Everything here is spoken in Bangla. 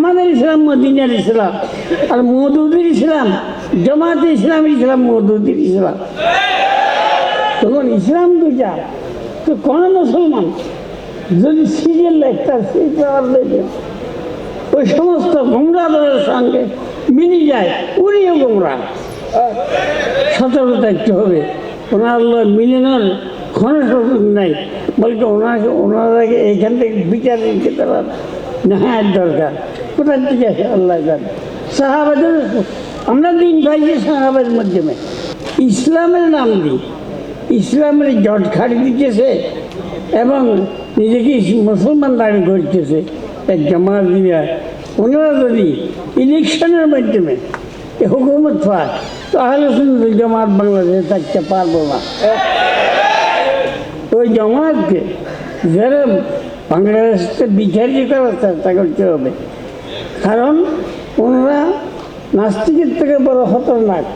আমাদের ইসলাম মদিনার ইসলাম আর মধুদের ইসলাম, জমাতে ইসলাম ইসলাম মধুদের ইসলাম। তখন ইসলাম দুটা তো কোন মুসলমান যদি সিরিয়াল একটা সিরিয়াল ওই সমস্ত গোমরাদের সঙ্গে মিলে যায় উনিও গোমরা সতর্ক থাকতে হবে। ওনার মিলানোর সুযোগ নাই। বলতে ওনাকে ওনারাকে এখান থেকে বিচার দিতে তারা নেহার দরকার। কোথার থেকে আসে? আল্লাহ জানে। সাহাবাদের আমরা দিন পাইছি সাহাবের মাধ্যমে। ইসলামের নাম দিই। ইসলামের জট খাড়ি দিতেছে এবং নিজেকে মুসলমান দাবি করতেছে। এক জামাত দিয়া। ওনারা যদি ইলেকশনের মাধ্যমে হুকুমত পায়, তাহলে শুনতে জামাত বাংলাদেশে থাকতে পারব না। ওই জামাতকে যারা বাংলাদেশকে বিচারিত চেষ্টা করতে হবে। কারণ ওনারা নাস্তিকের থেকে বড় খতরনাক।